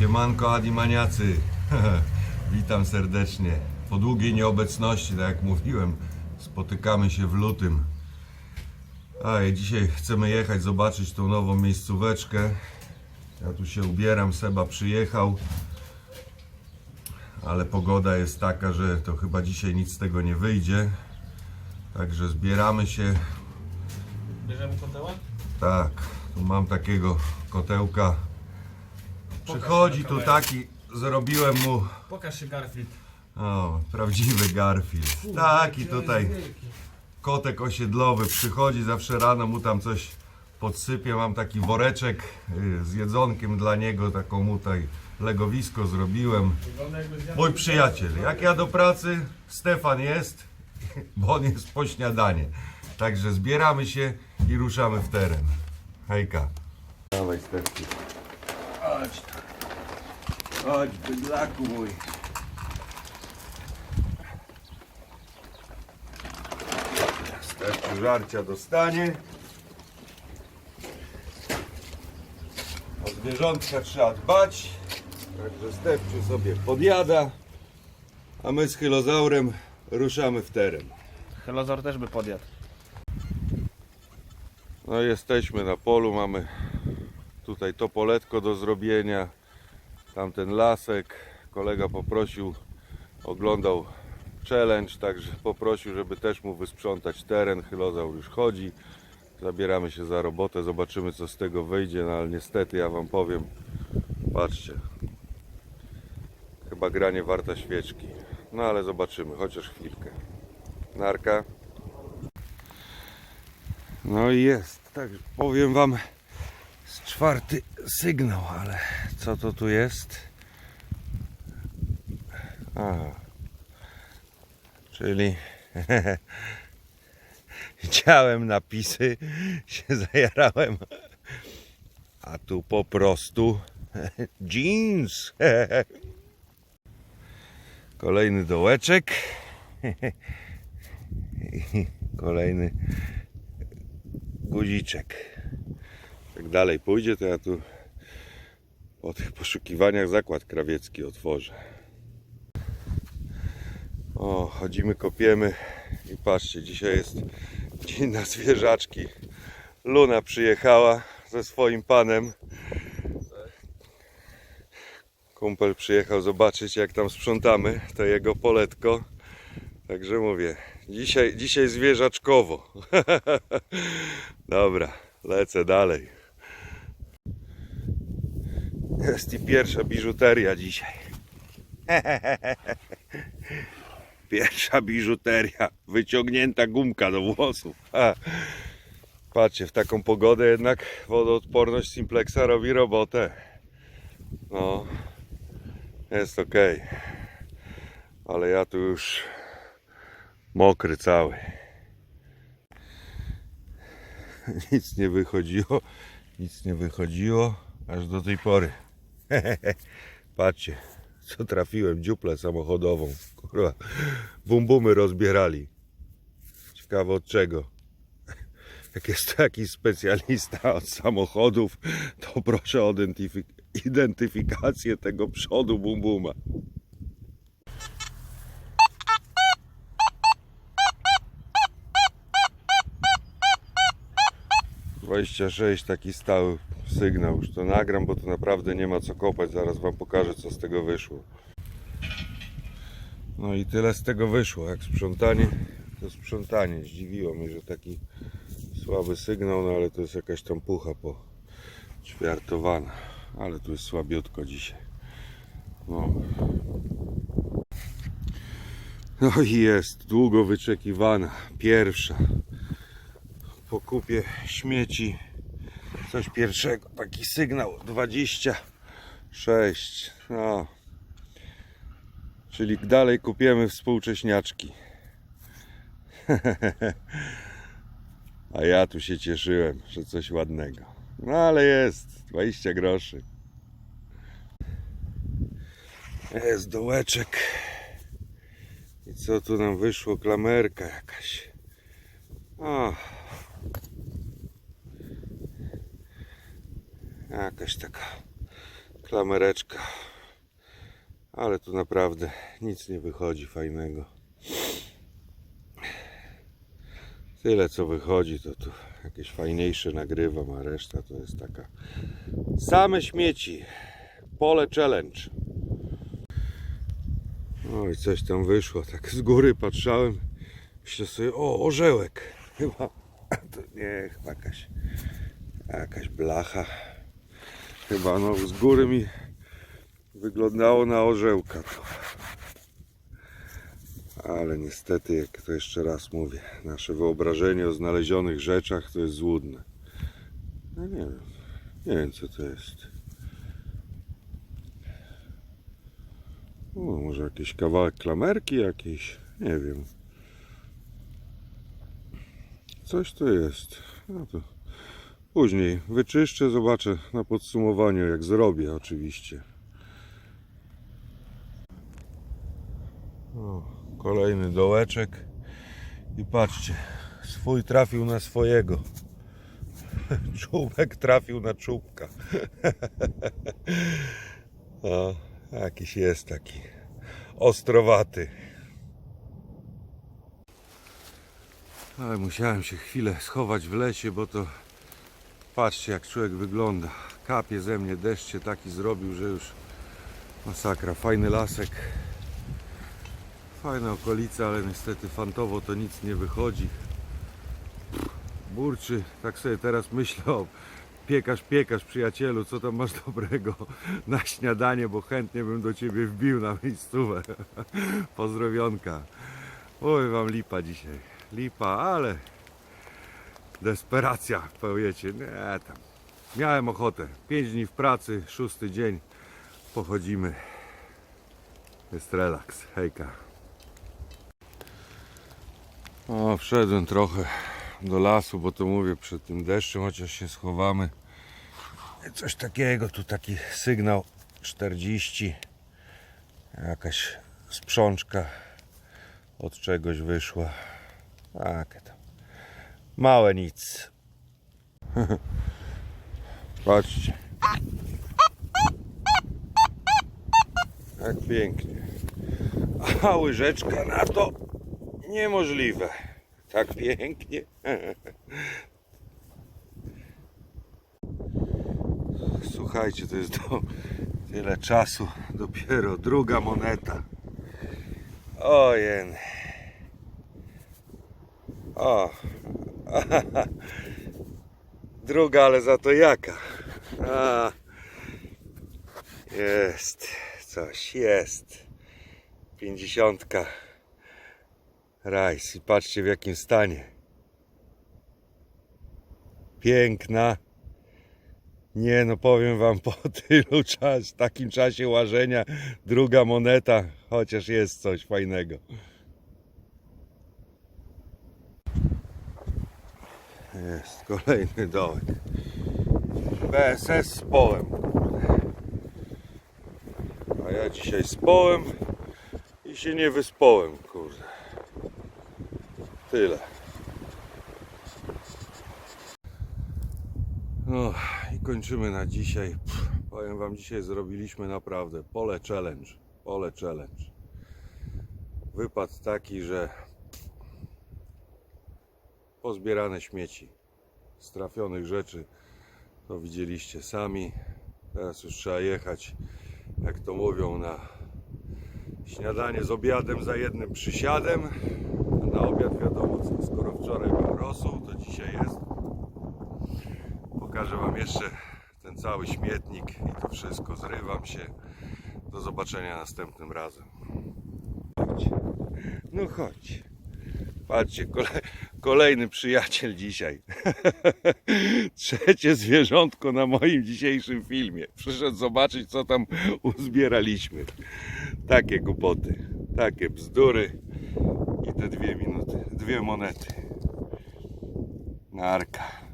Siemanko Adimaniacy. Witam serdecznie. Po długiej nieobecności, tak jak mówiłem, spotykamy się w lutym. A i dzisiaj chcemy jechać zobaczyć tą nową miejscóweczkę. Ja tu się ubieram, Seba przyjechał. Ale pogoda jest taka, że to chyba dzisiaj nic z tego nie wyjdzie. Także zbieramy się. Bierzemy kotełek? Tak, tu mam takiego kotełka. Przychodzi tu taki, zrobiłem mu Pokaż się Garfield. o, prawdziwy Garfield. Taki tutaj kotek osiedlowy przychodzi zawsze rano mu tam coś podsypię. Mam taki woreczek y, z jedzonkiem dla niego, taką mu tutaj legowisko zrobiłem. Wygląda jakby zjadł... Mój przyjaciel, jak ja do pracy, Stefan jest, bo on jest po śniadanie. Także zbieramy się i ruszamy w teren. Hejka. Dawaj Stefki. Chodź. Chodź, bydlaku mój. Stefku żarcia dostanie. O zwierzątka trzeba dbać. Także Stefciu sobie podjada, a my z hylozaurem ruszamy w teren. Helozor też by podjadł. No jesteśmy na polu, mamy tutaj to poletko do zrobienia, tamten lasek. Kolega poprosił, oglądał challenge, także poprosił, żeby też mu wysprzątać teren. Hylozaur już chodzi. Zabieramy się za robotę, zobaczymy co z tego wyjdzie, no ale niestety ja wam powiem, patrzcie, chyba granie warta świeczki. No ale zobaczymy, chociaż chwilkę. Narka. No i jest. Tak, powiem wam czwarty sygnał, ale co to tu jest? A. Czyli widziałem napisy, się zajarałem. A tu po prostu jeans. Kolejny dołeczek. I kolejny guziczek. Jak dalej pójdzie, to ja tu po tych poszukiwaniach zakład krawiecki otworzę. O, chodzimy, kopiemy i patrzcie, dzisiaj jest dzień na zwierzaczki. Luna przyjechała ze swoim panem. Kumpel przyjechał zobaczyć jak tam sprzątamy to jego poletko. Także mówię, dzisiaj, dzisiaj zwierzaczkowo. Dobra, lecę dalej. Jest i pierwsza biżuteria dzisiaj. Pierwsza biżuteria. Wyciągnięta gumka do włosów. Patrzcie, w taką pogodę jednak wodoodporność Simplexa robi robotę. No, jest ok. Ale ja tu już mokry cały. Nic nie wychodziło, nic nie wychodziło, aż do tej pory. Patrzcie, co trafiłem, dziuplę samochodową. Kurwa, bumbumy rozbierali. Ciekawe od czego. Jak jest taki specjalista od samochodów, to proszę o identyfik- identyfikację tego przodu bumbuma. 26 taki stały sygnał. Już to nagram, bo to naprawdę nie ma co kopać. Zaraz Wam pokażę, co z tego wyszło. No i tyle z tego wyszło. Jak sprzątanie, to sprzątanie. Zdziwiło mnie, że taki słaby sygnał, no ale to jest jakaś tam pucha po ćwiartowana. Ale tu jest słabiutko dzisiaj. No. No i jest długo wyczekiwana pierwsza po kupie śmieci. Coś pierwszego. Taki sygnał. 26 no. Czyli dalej kupiemy współcześniaczki. A ja tu się cieszyłem że coś ładnego. No ale jest. 20 groszy. Jest dołeczek. I co tu nam wyszło? Klamerka jakaś. O Jakaś taka Klamereczka. Ale tu naprawdę nic nie wychodzi fajnego. Tyle co wychodzi, to tu jakieś fajniejsze nagrywam, a reszta to jest taka same śmieci. Pole challenge. Oj, coś tam wyszło. Tak z góry patrzałem. Myślę sobie, o, orzełek. Chyba, to nie, chyba jakaś, jakaś blacha. Chyba no z góry mi wyglądało na orzełka. Ale niestety, jak to jeszcze raz mówię, nasze wyobrażenie o znalezionych rzeczach to jest złudne. No nie wiem, nie wiem co to jest. Może jakiś kawałek klamerki jakiejś, nie wiem. Coś to jest. No to później wyczyszczę, zobaczę na podsumowaniu jak zrobię oczywiście. O, kolejny dołeczek i patrzcie, swój trafił na swojego. Czubek trafił na czubka. o, jakiś jest taki ostrowaty. Ale musiałem się chwilę schować w lesie, bo to patrzcie jak człowiek wygląda. Kapie ze mnie, deszcz się taki zrobił, że już masakra. Fajny lasek. Fajna okolica, ale niestety fantowo to nic nie wychodzi. Burczy, tak sobie teraz myślę o piekarz, piekarz przyjacielu, co tam masz dobrego na śniadanie, bo chętnie bym do ciebie wbił na miejscówę. Pozdrowionka. Oj, wam lipa dzisiaj. Lipa, ale desperacja, powiecie. Nie, tam. Miałem ochotę. Pięć dni w pracy, szósty dzień. Pochodzimy. Jest relaks. Hejka. O, wszedłem trochę do lasu, bo to mówię przed tym deszczem, chociaż się schowamy. Coś takiego, tu taki sygnał 40. Jakaś sprzączka od czegoś wyszła. Takie tam. Małe nic. Patrzcie. Jak pięknie. A łyżeczka na to niemożliwe. Tak pięknie. Słuchajcie, to jest do, tyle czasu. Dopiero druga moneta. Ojen. O. Druga, ale za to jaka? Jest. Coś jest. Pięćdziesiątka. Rajs. I patrzcie w jakim stanie. Piękna. Nie no, powiem wam po tylu czas, takim czasie łażenia, druga moneta, chociaż jest coś fajnego. Jest kolejny dołek. BSS z połem. A ja dzisiaj z połem i się nie wyspołem, kurde. Tyle. No i kończymy na dzisiaj. Pff, powiem Wam, dzisiaj zrobiliśmy naprawdę pole challenge. Pole challenge. Wypad taki, że pozbierane śmieci z trafionych rzeczy to widzieliście sami. Teraz już trzeba jechać, jak to mówią, na śniadanie z obiadem za jednym przysiadem. A na obiad wiadomo co, skoro wczoraj był rosół, to dzisiaj jest Pokażę Wam jeszcze ten cały śmietnik i to wszystko. Zrywam się. Do zobaczenia następnym razem. Chodź. No chodź. Patrzcie, kole, kolejny przyjaciel dzisiaj. Trzecie zwierzątko na moim dzisiejszym filmie. Przyszedł zobaczyć, co tam uzbieraliśmy. Takie głupoty, takie bzdury i te dwie minuty, dwie monety. Narka.